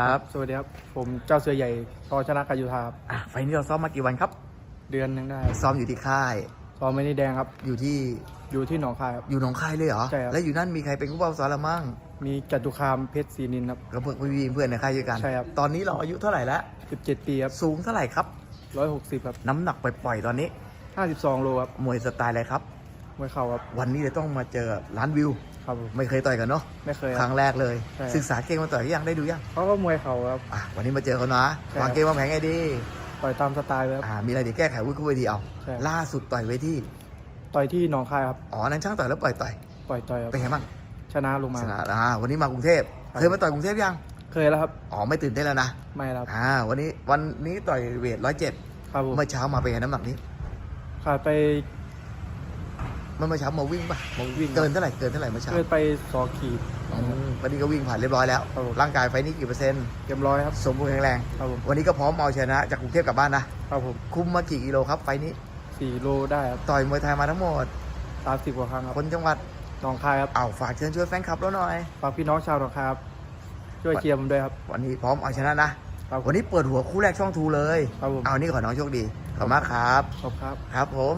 ครับสวัสดีครับ ผมเจ้าเสือใหญ่ชอชนะกายุทธาครับอะไฟล์นี้เราซ้อมมากี่วันครับ เดือนหนึงได้ซ้อมอยู่ที่ค่ายซอมไม่ได้แดงครับ อยู่ที่อยู่ที่หนองคายครับ อยู่หนองคายเลยเหรอ ใช่ครับ แล้วอยู่นั่นมีใครเป็นผู้เฝ้าซ้อมละมั่งมีจตุคามเพชรศรีนินครับ ก็เพื่อนพี่เพื่อนในค่ายด้วยกัน ใช่ครับ ตอนนี้เราอายุเท่าไหร่แล้ว 17 ปีครับสูงเท่าไหร่ครับ 160 ครับ น้ำหนักปล่อยๆตอนนี้ 52 โลครับมวยสไตล์อะไรครับ มวยเข่าครับ วันนี้เลยต้องมาเจอล้านวิว ครับผมไม่เคยต่อยกันเนาะไม่เคยคครัรั้บ งแรกเลย ใช่ครับศึกษาเกมมาต่อยยังได้ดูยังเขาก็มวยเข่าครับ อะวันนี้มาเจอเขานะใช่ครับวางเกมวางแผนไงดีต่อยตามสไตล์เลยครับ อ่ามีอะไรเดี๋ยวแก้ไขวุ้ยคู่เวทีเอาใช่ครับล่าสุดต่อยเวทีต่อยที่หนองคายครับอ๋อนั้นช่างต่อยแล้วปล่อยต่อยปล่อยต่อยครับเป็นไงบ้างชนะลงมา ชนะอ่าวันนี้มากรุงเทพครับ เคยมาต่อยกรุงเทพยังเคยแล้วครับอ๋อไม่ตื่นเต้นแล้วนะไม่แล้วครับอ่าวันนี้วันนี้ต่อยเวทร้อยเจ็ดครับผมเมื่อเช้ามาเป็นไงน้ำหนักนี้ขาดไป เมื่อเช้ามาวิ่งป่ะมาวิ่ง เกินเท่าไหร่เกินเท่าไหร่เมื่อเช้าเกินไปสองขีดอืมวันนี้ก็วิ่งผ่านเรียบร้อยแล้ว ครับผม ร่างกายไฟนี้กี่เปอร์เซ็นต์เต็มร้อยครับ สมบูรณ์แข็งแรง ครับผม วันนี้ก็พร้อมเอาชนะจากกรุงเทพกลับบ้านนะ ครับผมคุมมากี่กิโลครับไฟนี้ สี่โลได้ครับต่อยมวยไทยมาทั้งหมด สามสิบกว่าครั้งครับคนจังหวัดหนองคายครับเอาฝากเชิญชวนแฟนคลับเราหน่อย ฝากพี่น้องชาวหนองคายครับช่วยเชียร์ผมด้วยครับ วันนี้พร้อมเอาชนะนะ ครับ วันนี้เปิดหัวคู่แรกช่องทูเลย ครับผมเอานี่ขอน้องโชคดี ขอบคุณมากครับ ขอบคุณครับ ครับผม